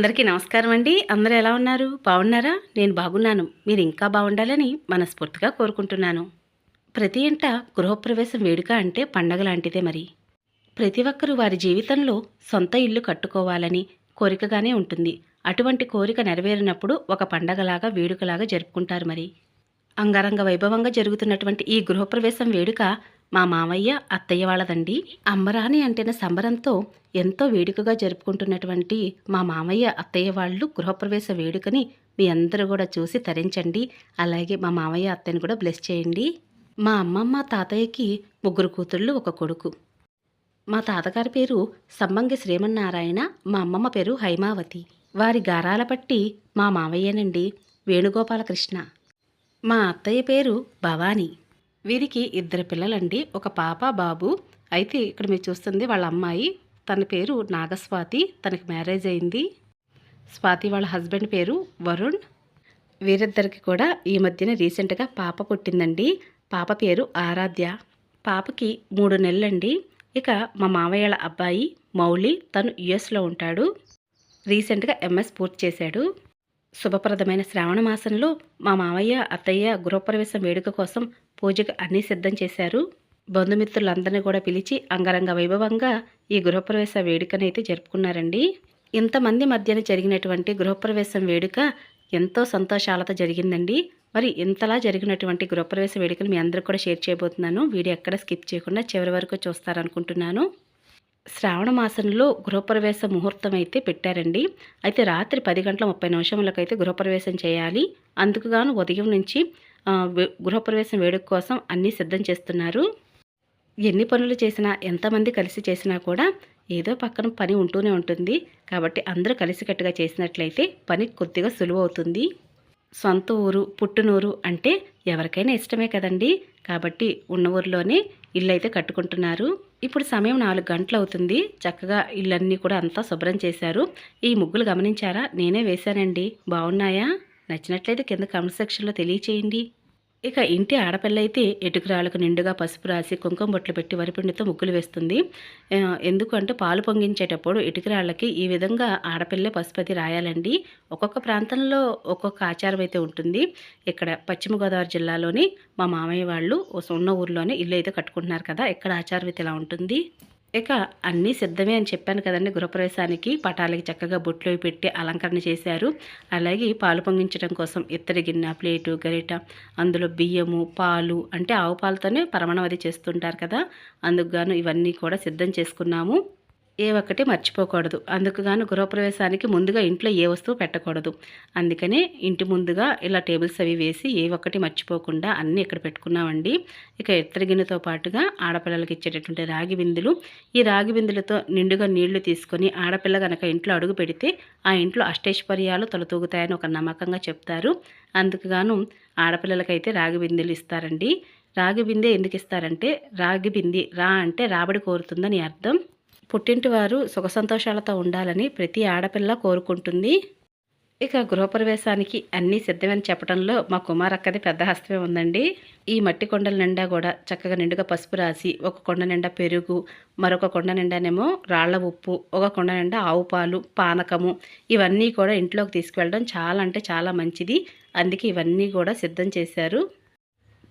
అందరికీ నమస్కారం అండి. అందరూ ఎలా ఉన్నారు? బాగున్నారా? నేను బాగున్నాను. మీరు ఇంకా బాగుండాలని మనస్ఫూర్తిగా కోరుకుంటున్నాను. ప్రతి ఇంట గృహప్రవేశం వేడుక అంటే పండగ లాంటిదే మరి. ప్రతి ఒక్కరూ వారి జీవితంలో సొంత ఇల్లు కట్టుకోవాలని కోరికగానే ఉంటుంది. అటువంటి కోరిక నెరవేరినప్పుడు ఒక పండగలాగా వేడుకలాగా జరుపుకుంటారు మరి. అంగరంగ వైభవంగా జరుగుతున్నటువంటి ఈ గృహప్రవేశం వేడుక మా మామయ్య అత్తయ్య వాళ్ళదండి. అంబరాని అంటేనే సంబరంతో ఎంతో వేడుకగా జరుపుకుంటున్నటువంటి మా మామయ్య అత్తయ్య వాళ్ళు గృహప్రవేశ వేడుకని మీ అందరూ కూడా చూసి తరించండి. అలాగే మా మామయ్య అత్తయ్యని కూడా బ్లెస్ చేయండి. మా అమ్మమ్మ తాతయ్యకి ముగ్గురు కూతుళ్ళు ఒక కొడుకు. మా తాతగారి పేరు సంబంగి శ్రీమన్నారాయణ మా అమ్మమ్మ పేరు హైమావతి. వారి గారాల పట్టి మా మావయ్యనండి వేణుగోపాలకృష్ణ. మా అత్తయ్య పేరు భవానీ. వీరికి ఇద్దరు పిల్లలండి. ఒక పాప బాబు. అయితే ఇక్కడ మీరు చూస్తుంది వాళ్ళ అమ్మాయి. తన పేరు నాగస్వాతి. తనకి మ్యారేజ్ అయింది. స్వాతి వాళ్ళ హస్బెండ్ పేరు వరుణ్. వీరిద్దరికి కూడా ఈ మధ్యన రీసెంట్గా పాప పుట్టిందండి. పాప పేరు ఆరాధ్య. పాపకి మూడు నెలలండి. ఇక మా మావయ్యల అబ్బాయి మౌలి తను యుఎస్లో ఉంటాడు. రీసెంట్గా ఎంఎస్ పూర్తి చేశాడు. శుభప్రదమైన శ్రావణ మాసంలో మా మావయ్య అత్తయ్య గృహప్రవేశం వేడుక కోసం పూజకు అన్నీ సిద్ధం చేశారు. బంధుమిత్రులందరినీ కూడా పిలిచి అంగరంగ వైభవంగా ఈ గృహప్రవేశ వేడుకనైతే జరుపుకున్నారండి. ఇంతమంది మధ్యన జరిగినటువంటి గృహప్రవేశం వేడుక ఎంతో సంతోషాలతో జరిగిందండి. మరి ఇంతలా జరిగినటువంటి గృహప్రవేశ వేడుకను మీ అందరికి కూడా షేర్ చేయబోతున్నాను. వీడియో ఎక్కడ స్కిప్ చేయకుండా చివరి వరకు చూస్తారనుకుంటున్నాను. శ్రావణ మాసంలో గృహప్రవేశ ముహూర్తం అయితే పెట్టారండి. అయితే రాత్రి పది గంటల ముప్పై నిమిషములకైతే గృహప్రవేశం చేయాలి. అందుకుగాను ఉదయం నుంచి గృహప్రవేశం వేడుక కోసం అన్నీ సిద్ధం చేస్తున్నారు. ఎన్ని పనులు చేసినా ఎంతమంది కలిసి చేసినా కూడా ఏదో పక్కన పని ఉంటూనే ఉంటుంది. కాబట్టి అందరూ కలిసికట్టుగా చేసినట్లయితే పని కొద్దిగా సులువు అవుతుంది సొంత ఊరు పుట్టినూరు అంటే ఎవరికైనా ఇష్టమే కదండి. కాబట్టి ఉన్న ఊరిలోనే ఇల్లు అయితే కట్టుకుంటున్నారు. ఇప్పుడు సమయం నాలుగు గంటలు అవుతుంది చక్కగా ఇళ్ళన్నీ కూడా అంతా శుభ్రం చేశారు. ఈ ముగ్గులు గమనించారా? నేనే వేశానండి. బాగున్నాయా నచ్చినట్లయితే కింద కామెంట్ సెక్షన్లో తెలియచేయండి. ఇక ఇంటి ఆడపిల్ల అయితే ఎటుకురాళ్ళకు నిండుగా పసుపు రాసి కుంకుమ బొట్లు పెట్టి వరిపిండితో ముగ్గులు వేస్తుంది. ఎందుకంటే పాలు పొంగించేటప్పుడు ఇటుకరాళ్ళకి ఈ విధంగా ఆడపిల్లే పసుపతి రాయాలండి. ఒక్కొక్క ప్రాంతంలో ఒక్కొక్క ఆచారం అయితే ఉంటుంది. ఇక్కడ పశ్చిమ గోదావరి జిల్లాలోని మా మామయ్య వాళ్ళు ఉన్న ఊర్లోనే ఇల్లు అయితే కట్టుకుంటున్నారు కదా ఇక్కడ ఆచారం అయితే ఇలా ఉంటుంది? ఇక అన్నీ సిద్ధమే అని చెప్పాను కదండి గృహప్రవేశానికి. పటాలకి చక్కగా బొట్లు పెట్టి అలంకరణ చేశారు. అలాగే పాలు పొంగించడం కోసం ఇత్తడి గిన్నె ప్లేటు గరిట అందులో బియ్యము పాలు అంటే ఆవు పాలతోనే పరమణం అది చేస్తుంటారు కదా. అందుకు గాను ఇవన్నీ కూడా సిద్ధం చేసుకున్నాము. ఏ ఒక్కటి మర్చిపోకూడదు. అందుకు గాను గృహప్రవేశానికి ముందుగా ఇంట్లో ఏ వస్తువు పెట్టకూడదు. అందుకనే ఇంటి ముందుగా ఇలా టేబుల్స్ అవి వేసి ఏ ఒక్కటి మర్చిపోకుండా అన్నీ ఇక్కడ పెట్టుకున్నామండి. ఇక ఇత్తడి గిన్నెతో పాటుగా ఆడపిల్లలకి ఇచ్చేటటువంటి రాగి బిందులు. ఈ రాగి బిందులతో నిండుగా నీళ్ళు తీసుకొని ఆడపిల్ల గనక ఇంట్లో అడుగు పెడితే ఆ ఇంట్లో అష్టైశ్వర్యాలు తొలతూగుతాయని ఒక నమ్మకంగా చెప్తారు. అందుకు గాను ఆడపిల్లలకైతే రాగి బిందులు ఇస్తారండి. రాగి బిందె ఎందుకు ఇస్తారంటే రాగి బింది రా అంటే రాబడి కోరుతుందని అర్థం. పుట్టింటి వారు సుఖ సంతోషాలతో ఉండాలని ప్రతి ఆడపిల్ల కోరుకుంటుంది. ఇక గృహప్రవేశానికి అన్నీ సిద్ధమని చెప్పడంలో మా కుమారక్కది పెద్ద హస్తమే ఉందండి. ఈ మట్టి కొండల నిండా కూడా చక్కగా నిండుగా పసుపు రాసి ఒక కొండ నిండా పెరుగు మరొక కొండ నిండానేమో రాళ్ళ ఉప్పు ఒక కొండ నిండా ఆవు పాలు పానకము ఇవన్నీ కూడా ఇంట్లోకి తీసుకువెళ్ళడం చాలా అంటే చాలా మంచిది. అందుకే ఇవన్నీ కూడా సిద్ధం చేశారు.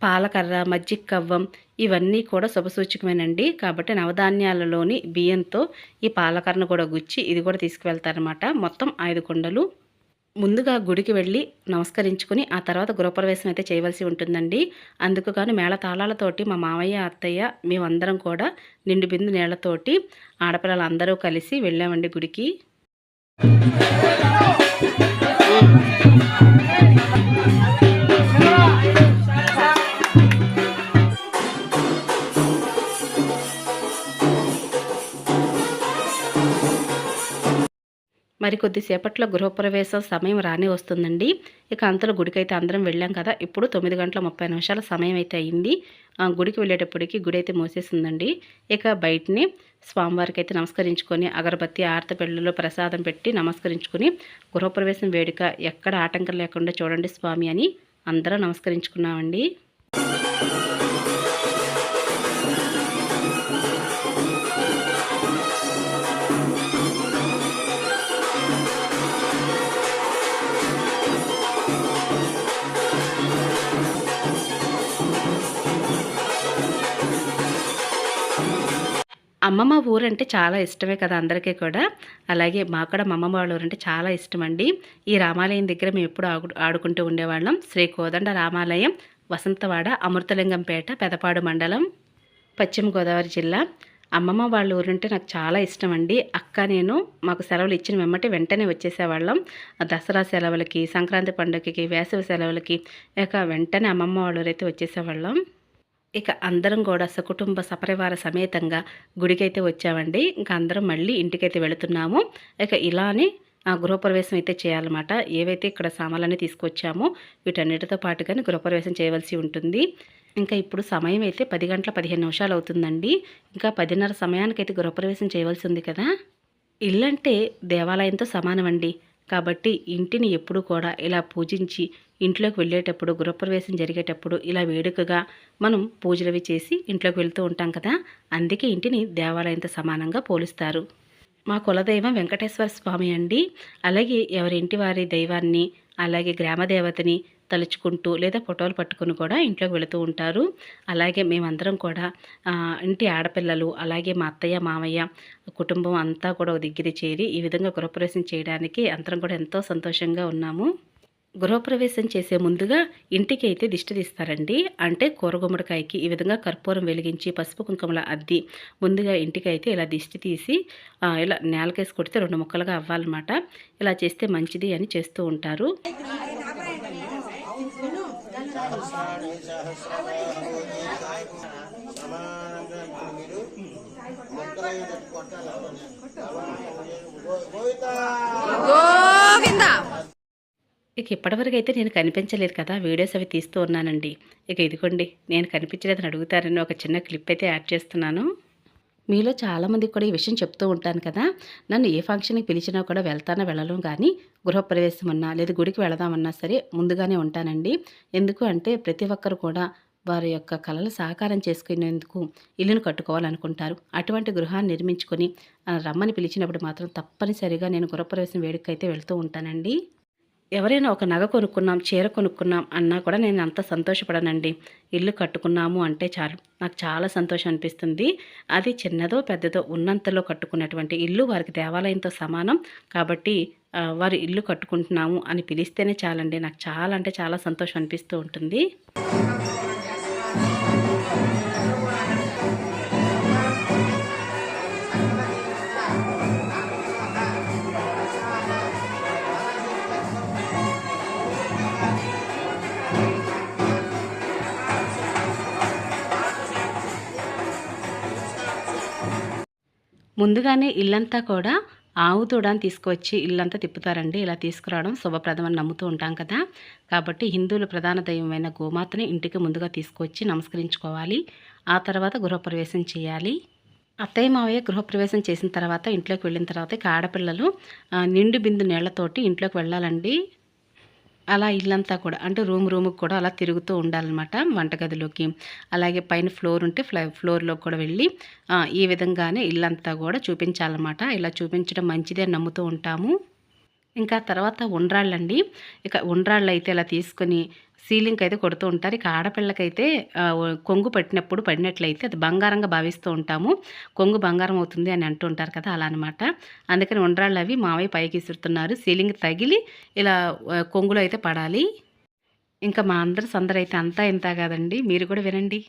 పాలకర్ర మజ్జిగ కవ్వం ఇవన్నీ కూడా శుభసూచకమేనండి. కాబట్టి నవధాన్యాలలోని బియ్యంతో ఈ పాలకర్రను కూడా గుచ్చి ఇది కూడా తీసుకువెళ్తారనమాట మొత్తం ఐదు కుండలు. ముందుగా గుడికి వెళ్ళి నమస్కరించుకుని ఆ తర్వాత గృహప్రవేశం అయితే చేయవలసి ఉంటుందండి. అందుకు గాను మేళతాళాలతోటి మా మామయ్య అత్తయ్య మేమందరం కూడా నిండు బిందు నీళ్ళతోటి ఆడపిల్లలందరూ కలిసి వెళ్ళామండి గుడికి. మరి కొద్దిసేపట్లో గృహప్రవేశం సమయం రానే వస్తుందండి. ఇక అంతలో గుడికైతే అందరం వెళ్ళాం కదా. ఇప్పుడు తొమ్మిది గంటల ముప్పై నిమిషాల సమయం అయితే అయింది. ఆ గుడికి వెళ్ళేటప్పటికి గుడి అయితే మూసేసిందండి. ఇక బయటనే స్వామివారికి అయితే నమస్కరించుకొని అగరబత్తి ఆర్త పెళ్ళలో ప్రసాదం పెట్టి నమస్కరించుకొని గృహప్రవేశం వేడుక ఎక్కడ ఆటంకం లేకుండా చూడండి స్వామి అని అందరం నమస్కరించుకున్నామండి. అమ్మమ్మ ఊరంటే చాలా ఇష్టమే కదా అందరికీ కూడా. అలాగే మాకు కూడా మా అమ్మమ్మ వాళ్ళ ఊరంటే చాలా ఇష్టం అండి ఈ రామాలయం దగ్గర మేము ఎప్పుడు ఆడుకుంటూ ఉండేవాళ్ళం. శ్రీ కోదండ రామాలయం వసంతవాడ అమృతలింగంపేట పెదపాడు మండలం పశ్చిమ గోదావరి జిల్లా. అమ్మమ్మ వాళ్ళ ఊరంటే నాకు చాలా ఇష్టం అండి అక్క నేను మాకు సెలవులు ఇచ్చిన వెమ్మటి వెంటనే వచ్చేసేవాళ్ళం. దసరా సెలవులకి సంక్రాంతి పండుగకి వేసవి సెలవులకి ఇక వెంటనే అమ్మమ్మ వాళ్ళ ఊరైతే వచ్చేసేవాళ్ళం. ఇక అందరం కూడా సకుటుంబ సపరివార సమేతంగా గుడికైతే వచ్చామండి. ఇంకా అందరం మళ్ళీ ఇంటికైతే వెళుతున్నాము. ఇక ఇలానే ఆ గృహప్రవేశం అయితే చేయాలన్నమాట. ఏవైతే ఇక్కడ సామాన్లన్నీ తీసుకొచ్చామో వీటన్నిటితో పాటుగానే గృహప్రవేశం చేయవలసి ఉంటుంది. ఇంకా ఇప్పుడు సమయం అయితే పది గంటల పదిహేను నిమిషాలు అవుతుందండి. ఇంకా పదిన్నర సమయానికైతే గృహప్రవేశం చేయవలసి ఉంది కదా? ఇల్లంటే దేవాలయంతో సమానమండి. కాబట్టి ఇంటిని ఎప్పుడు కూడా ఇలా పూజించి ఇంట్లోకి వెళ్ళేటప్పుడు గృహప్రవేశం జరిగేటప్పుడు ఇలా వేడుకగా మనం పూజలవి చేసి ఇంట్లోకి వెళ్తూ ఉంటాం కదా? అందుకే ఇంటిని దేవాలయంతో సమానంగా పోలుస్తారు. మా కులదైవం వెంకటేశ్వర స్వామి అండి. అలాగే ఎవరి ఇంటి వారి దైవాన్ని అలాగే గ్రామదేవతని తలుచుకుంటూ లేదా ఫోటోలు పట్టుకుని కూడా ఇంట్లోకి వెళుతూ ఉంటారు. అలాగే మేమందరం కూడా ఇంటి ఆడపిల్లలు అలాగే మా అత్తయ్య మామయ్య కుటుంబం అంతా కూడా ఒక దగ్గర చేరి ఈ విధంగా గృహప్రవేశం చేయడానికి అందరం కూడా ఎంతో సంతోషంగా ఉన్నాము. గృహప్రవేశం చేసే ముందుగా ఇంటికి అయితే దిష్టి తీస్తారండి. అంటే కూరగుమ్మడికాయకి ఈ విధంగా కర్పూరం వెలిగించి పసుపు కుంకుమల అద్ది ముందుగా ఇంటికి అయితే ఇలా దిష్టి తీసి ఇలా నేలకేసి కొడితే రెండు ముక్కలుగా అవ్వాలన్నమాట. ఇలా చేస్తే మంచిది అని చేస్తూ ఉంటారు. ఇక ఇప్పటివరకు అయితే నేను కనిపించలేదు కదా వీడియోస్ అవి తీస్తూ ఉన్నానండి. ఇక ఇదిగోండి నేను కనిపించలేదని అడుగుతారని ఒక చిన్న క్లిప్ అయితే యాడ్ చేస్తున్నాను. మీలో చాలామందికి కూడా ఈ విషయం చెప్తూ ఉంటాను కదా నన్ను ఏ ఫంక్షన్కి పిలిచినా కూడా వెళ్తానో వెళ్ళను కానీ గృహప్రవేశం అన్నా లేదా గుడికి వెళదామన్నా సరే ముందుగానే ఉంటానండి. ఎందుకు అంటే ప్రతి ఒక్కరు కూడా వారి యొక్క కళలు సాకారం చేసుకునేందుకు ఇల్లును కట్టుకోవాలనుకుంటారు. అటువంటి గృహాన్ని నిర్మించుకొని రమ్మని పిలిచినప్పుడు మాత్రం తప్పనిసరిగా నేను గృహప్రవేశం వేడుకైతే వెళ్తూ ఉంటానండి. ఎవరైనా ఒక నగ కొనుక్కున్నాం చీర కొనుక్కున్నాం అన్నా కూడా నేను అంత సంతోషపడనండి. ఇల్లు కట్టుకున్నాము అంటే చాలు. నాకు చాలా సంతోషం అనిపిస్తుంది. అది చిన్నదో పెద్దదో ఉన్నంతలో కట్టుకున్నటువంటి ఇల్లు వారికి దేవాలయంతో సమానం. కాబట్టి వారు ఇల్లు కట్టుకుంటున్నాము అని పిలిస్తేనే చాలండి. నాకు చాలా అంటే చాలా సంతోషం అనిపిస్తూ ఉంటుంది. ముందుగానే ఇల్లంతా కూడా ఆవు దూడని తీసుకొచ్చి ఇల్లంతా తిప్పుతారండి. ఇలా తీసుకురావడం శుభప్రదమని నమ్ముతూ ఉంటాం కదా. కాబట్టి హిందువుల ప్రధాన దైవమైన గోమాతని ఇంటికి ముందుగా తీసుకొచ్చి నమస్కరించుకోవాలి. ఆ తర్వాత గృహప్రవేశం చేయాలి. అత్తయ్య మావయ్య గృహప్రవేశం చేసిన తర్వాత ఇంట్లోకి వెళ్ళిన తర్వాత ఆడపిల్లలు నిండు బిందు నీళ్ళతోటి ఇంట్లోకి వెళ్ళాలండి. అలా ఇల్లంతా కూడా అంటే రూమ్ రూమ్కి కూడా అలా తిరుగుతూ ఉండాలన్నమాట వంటగదిలోకి. అలాగే పైన ఫ్లోర్ ఉంటే ఫ్లై ఫ్లోర్లోకి కూడా వెళ్ళి ఈ విధంగానే ఇల్లంతా కూడా చూపించాలన్నమాట. ఇలా చూపించడం మంచిదే నమ్ముతూ ఉంటాము. ఇంకా తర్వాత ఉండ్రాళ్ళండి. ఇక ఉండ్రాళ్ళు అయితే ఇలా తీసుకొని సీలింగ్కి అయితే కొడుతూ ఉంటారు. ఇక ఆడపిల్లకైతే కొంగు పట్టినప్పుడు పడినట్లయితే అది బంగారంగా భావిస్తూ ఉంటాము. కొంగు బంగారం అవుతుంది అని అంటూ ఉంటారు కదా అలా అనమాట అందుకని ఉండ్రాళ్ళు అవి మావయ్య పైకి ఇసురుతున్నారు సీలింగ్ తగిలి ఇలా కొంగులో అయితే పడాలి. ఇంకా మా అందరి సందరు అయితే అంతా ఇంత కాదండి. మీరు కూడా వినండి.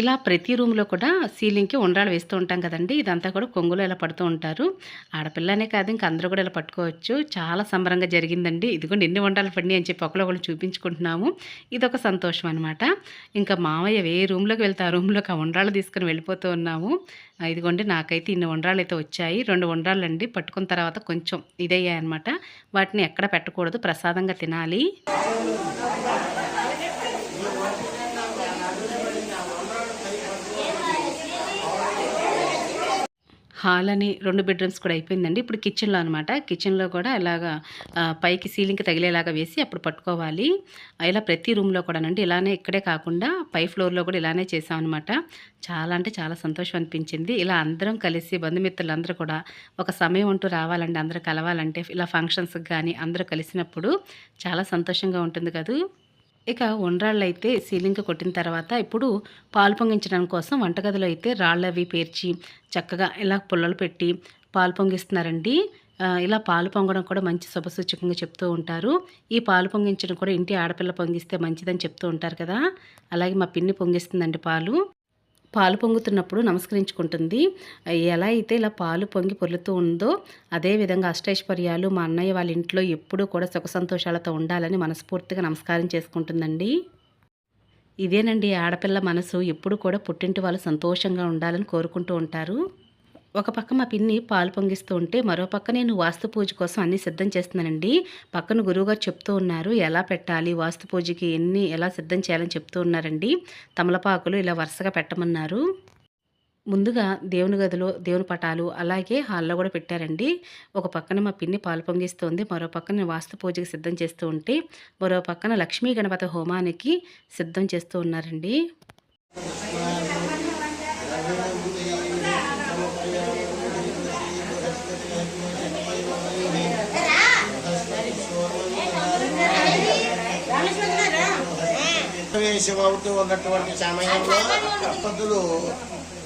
ఇలా ప్రతి రూమ్లో కూడా సీలింగ్కి ఉండ్రాలు వేస్తూ ఉంటాం కదండి. ఇదంతా కూడా కొంగులో ఇలా పడుతూ ఉంటారు. ఆడపిల్లనే కాదు ఇంకా అందరూ కూడా ఇలా పట్టుకోవచ్చు. చాలా సంబరంగా జరిగిందండి. ఇదిగోండి ఎన్ని ఉండాలి పడి అని చెప్పి ఒకళ్ళు చూపించుకుంటున్నాము. ఇదొక సంతోషం అనమాట ఇంకా మామయ్య ఏ రూమ్లోకి వెళ్తే ఆ రూమ్లోకి ఆ ఉండ్రాలు తీసుకుని వెళ్ళిపోతూ ఉన్నాము. ఇదిగోండి నాకైతే ఇన్ని ఉండ్రాలు అయితే వచ్చాయి. రెండు ఉండ్రాలు అండి పట్టుకున్న తర్వాత కొంచెం ఇదయ్యాయి అనమాట వాటిని ఎక్కడ పెట్టకూడదు. ప్రసాదంగా తినాలి. హాల్ అని రెండు బెడ్రూమ్స్ కూడా అయిపోయిందండి. ఇప్పుడు కిచెన్లో అనమాట కిచెన్లో కూడా ఇలాగా పైకి సీలింగ్కి తగిలేలాగా వేసి అప్పుడు పట్టుకోవాలి. ఇలా ప్రతి రూమ్లో కూడానండి. ఇలానే ఇక్కడే కాకుండా పై ఫ్లోర్లో కూడా ఇలానే చేసాం అనమాట చాలా అంటే చాలా సంతోషం అనిపించింది. ఇలా అందరం కలిసి బంధుమిత్రులందరూ కూడా ఒక సమయం అంటూ రావాలండి. అందరూ కలవాలంటే ఇలా ఫంక్షన్స్కి కానీ అందరూ కలిసినప్పుడు చాలా సంతోషంగా ఉంటుంది కదా. ఇక ఉండ్రాళ్ళు అయితే సీలింగ్ కొట్టిన తర్వాత ఇప్పుడు పాలు పొంగించడం కోసం వంటగదిలో అయితే రాళ్ళు అవి పేర్చి చక్కగా ఇలా పుల్లలు పెట్టి పాలు పొంగిస్తున్నారండి. ఇలా పాలు పొంగడం కూడా మంచి శుభసూచకంగా చెప్తూ ఉంటారు. ఈ పాలు పొంగించడం కూడా ఇంటి ఆడపిల్ల పొంగిస్తే మంచిదని చెప్తూ ఉంటారు కదా. అలాగే మా పిన్ని పొంగిస్తుందండి పాలు. పాలు పొంగుతున్నప్పుడు నమస్కరించుకుంటుంది. ఎలా అయితే ఇలా పాలు పొంగి పొర్లుతూ ఉందో అదే విధంగా అష్టైశ్వర్యాలు మా అన్నయ్య వాళ్ళ ఇంట్లో ఎప్పుడూ కూడా సుఖ సంతోషాలతో ఉండాలని మనస్ఫూర్తిగా నమస్కారం చేసుకుంటుందండి. ఇదేనండి ఆడపిల్ల మనసు. ఎప్పుడు కూడా పుట్టింటి వాళ్ళు సంతోషంగా ఉండాలని కోరుకుంటూ ఉంటారు. ఒక పక్క మా పిన్ని పాలు పొంగిస్తూ ఉంటే మరో పక్క నేను వాస్తు పూజ కోసం అన్నీ సిద్ధం చేస్తున్నానండి. పక్కన గురువుగారు చెప్తూ ఉన్నారు ఎలా పెట్టాలి వాస్తు పూజకి ఎన్ని ఎలా సిద్ధం చేయాలని చెప్తూ ఉన్నారండి. తమలపాకులు ఇలా వరుసగా పెట్టమన్నారు. ముందుగా దేవుని గదిలో దేవుని పటాలు అలాగే హాల్లో కూడా పెట్టారండి. ఒక పక్కన మా పిన్ని పాలు పొంగిస్తుంది మరో పక్కన నేను వాస్తు పూజకి సిద్ధం చేస్తూ ఉంటే మరో పక్కన లక్ష్మీ గణపతి హోమానికి సిద్ధం చేస్తూ ఉన్నారండి. అవుతూ ఉన్నటువంటి సమయంలో దంపతులు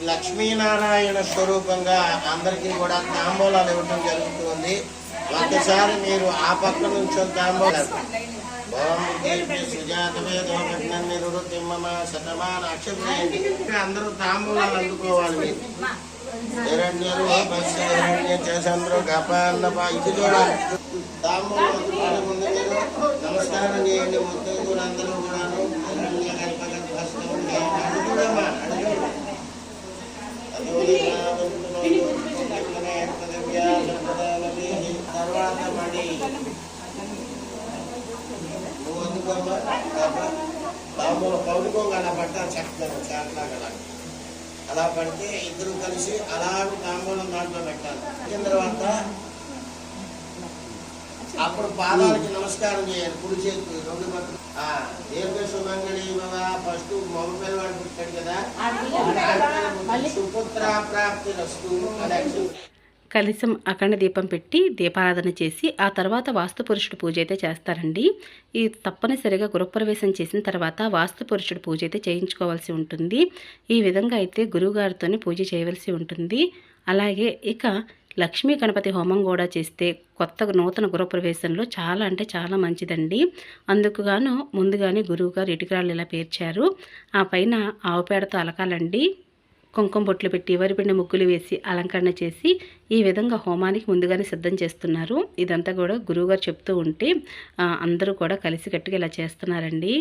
లక్ష్మీనారాయణ స్వరూపంగా అందరికీ కూడా తాంబూలాలు ఇవ్వటం జరుగుతుంది. ఒక్కసారి మీరు ఆ పక్క నుంచి తాంబూలాలు. అందరూ తాంబూలాలు అందుకోవాలి. మీరు హిరణ్యరు బస్సు హిరణ్య చంద్రు గపాన్నప ఇది చూడాలి తాంబూలం ముందు మీరు. నమస్కారం చేయండి మొత్తం అందరూ కూడాను హిరణ్య గణపతి హస్తం అడుగుడమ్మా అడుగు తర్వాత మడి నువ్వు అందుకోమ్మా తాంబూలం పౌడుకోగా అలా పట్టాలి చెప్తాను చాట్లాగా అలా. అలా పడితే ఇద్దరు కలిసి అలా తాంబూలం దాంట్లో పెట్టాలి తర్వాత అప్పుడు పాదాలకి నమస్కారం చేయాలి. కుడి చేతికి రెండు పక్కన. ఆ, దీర్ఘ సుమంగళి ఫస్ట్ మగ పిల్లవాడు పుట్టాడు కదా. సుపుత్ర ప్రాప్తి రస్తు. కలశం అఖండ దీపం పెట్టి దీపారాధన చేసి ఆ తర్వాత వాస్తు పురుషుడు పూజ అయితే చేస్తారండి. ఈ తప్పనిసరిగా గృహప్రవేశం చేసిన తర్వాత వాస్తు పురుషుడు పూజ అయితే చేయించుకోవాల్సి ఉంటుంది. ఈ విధంగా అయితే గురువుగారితోనే పూజ చేయవలసి ఉంటుంది. అలాగే ఇక లక్ష్మీ గణపతి హోమం కూడా చేస్తే కొత్త నూతన గృహప్రవేశంలో చాలా అంటే చాలా మంచిదండి. అందుకుగాను ముందుగానే గురువుగారు ఇటుకరాళ్ళు ఇలా పేర్చారు. ఆ పైన ఆవు పేడతో అలకాలండి. కుంకుమ బొట్లు పెట్టి వరిపిండి ముగ్గులు వేసి అలంకరణ చేసి ఈ విధంగా హోమానికి ముందుగానే సిద్ధం చేస్తున్నారు. ఇదంతా కూడా గురువుగారు చెప్తూ ఉంటే అందరూ కూడా కలిసికట్టుగా ఇలా చేస్తున్నారండి.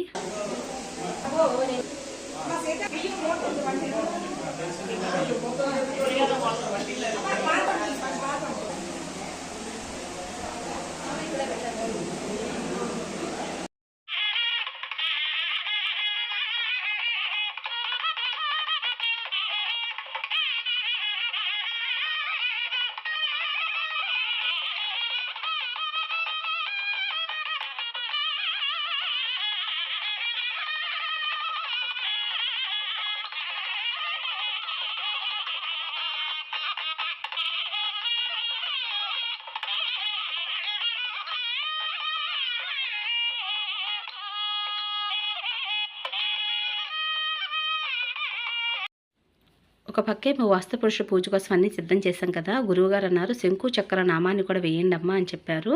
ఒక పక్కేమో వాస్తు పూజ కోసం అన్నీ సిద్ధం చేశాం కదా. గురువుగారు అన్నారు శంకు చక్ర నామాన్ని కూడా వేయండి అమ్మా అని చెప్పారు.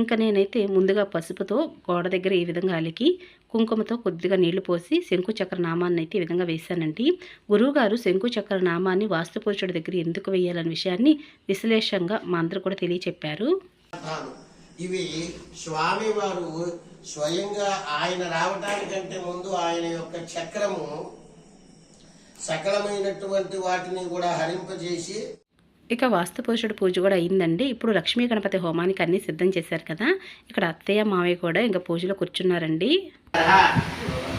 ఇంకా నేనైతే ముందుగా పసుపుతో గోడ దగ్గర ఈ విధంగా అలికి కుంకుమతో కొద్దిగా నీళ్ళు పోసి శంకు చక్ర నామాన్ని అయితే ఈ విధంగా వేశానండి. గురువుగారు శంకు చక్ర నామాన్ని వాస్తుపురుషుడి దగ్గర ఎందుకు వేయాలనే విషయాన్ని విశ్లేషంగా మా అందరూ కూడా తెలియచెప్పారు. ఇవి స్వామివారు స్వయంగా ఆయన రావడానికంటే ముందు ఆయన యొక్క చక్రము సకలమైనటువంటి వాటిని కూడా హరింపజేసి ఇక వాస్తుపురుషుడు పూజ కూడా అయిందండి. ఇప్పుడు లక్ష్మీ గణపతి హోమానికి అన్నీ సిద్ధం చేశారు కదా. ఇక్కడ అత్తయ్య మావయ్య కూడా ఇంకా పూజలో కూర్చున్నారండి.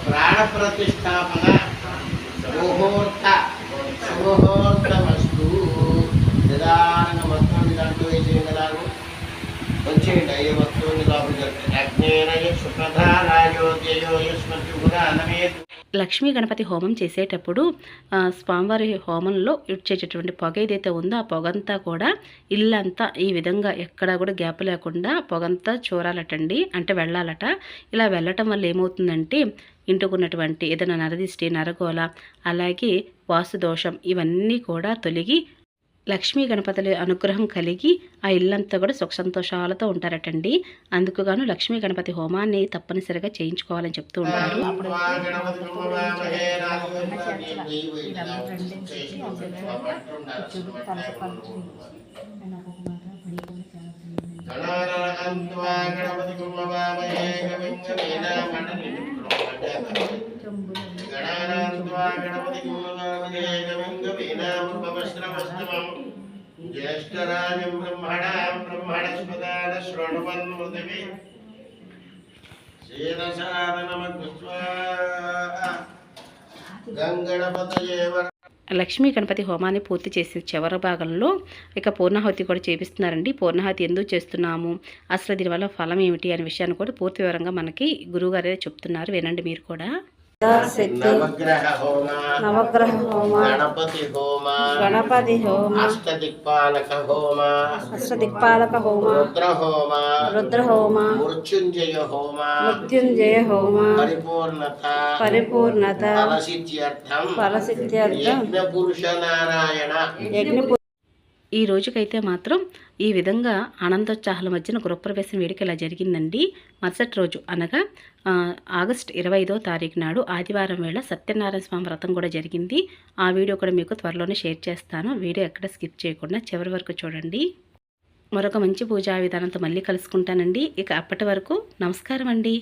ప్రాణ ప్రతిష్టాపన ముహూర్త ముహూర్తమస్తు నిదానంగా మొత్తం దాంట్లో వేసేయండి అలాగూ వచ్చేయండి అయ్యే మొత్తం లోపలికి అగ్నేనయ సుప్రధానాయోగ్యయో యస్మతి కూడా అనమేతు లక్ష్మీ గణపతి హోమం చేసేటప్పుడు స్వామివారి హోమంలో ఇచ్చేటటువంటి పొగ ఏదైతే ఉందో ఆ పొగంతా కూడా ఇల్లంతా ఈ విధంగా ఎక్కడా కూడా గ్యాప్ లేకుండా పొగంతా చూరాలటండి. అంటే వెళ్ళాలట. ఇలా వెళ్ళటం వల్ల ఏమవుతుందంటే ఇంటుకున్నటువంటి ఏదైనా నరదిష్టి నరగోల అలాగే వాసు దోషం ఇవన్నీ కూడా తొలగి లక్ష్మీ గణపతుల అనుగ్రహం కలిగి ఆ ఇల్లంతా కూడా సుఖ సంతోషాలతో ఉంటారటండి. అందుకుగాను లక్ష్మీ గణపతి హోమాన్ని తప్పనిసరిగా చేయించుకోవాలని చెప్తూ ఉంటారు. జ్యేష్ఠరాజం బ్రహ్మణాం బ్రహ్మణస్పదాన శృణుమన్మృతివి లక్ష్మీ గణపతి హోమాన్ని పూర్తి చేసిన చివరి భాగంలో ఇక పూర్ణాహుతి కూడా చేపిస్తున్నారండి. పూర్ణాహుతి ఎందుకు చేస్తున్నాము? అసలు దీనివల్ల ఫలం ఏమిటి? అనే విషయాన్ని కూడా పూర్తి వివరంగా మనకి గురువుగారు చెప్తున్నారు. వినండి మీరు కూడా. నవగ్రహ హోమ నవగ్రహ హోమ గణపతి హోమ గణపతి హోమ అష్టదిక్పాలక హోమ అష్టదిక్పాలక హోమ రుద్ర హోమ రుద్ర హోమ మృత్యుంజయ హోమ మృత్యుంజయ హోమ పరిపూర్ణత. పరిపూర్ణత. ఫలసిద్ధ్యర్థం. ఫలసిద్ధ్యర్థం. యజ్ఞ పురుష నారాయణ. యజ్ఞ ఈ రోజుకైతే మాత్రం ఈ విధంగా ఆనందోత్సాహాల మధ్యన గృహప్రవేశం వేడుక ఇలా జరిగిందండి. మరుసటి రోజు అనగా ఆగస్ట్ ఇరవై ఐదో తారీఖు నాడు ఆదివారం వేళ సత్యనారాయణ స్వామి వ్రతం కూడా జరిగింది. ఆ వీడియో కూడా మీకు త్వరలోనే షేర్ చేస్తాను. వీడియో ఎక్కడ స్కిప్ చేయకుండా చివరి వరకు చూడండి. మరొక మంచి పూజా విధానంతో మళ్ళీ కలుసుకుంటానండి. ఇక అప్పటి వరకు నమస్కారం అండి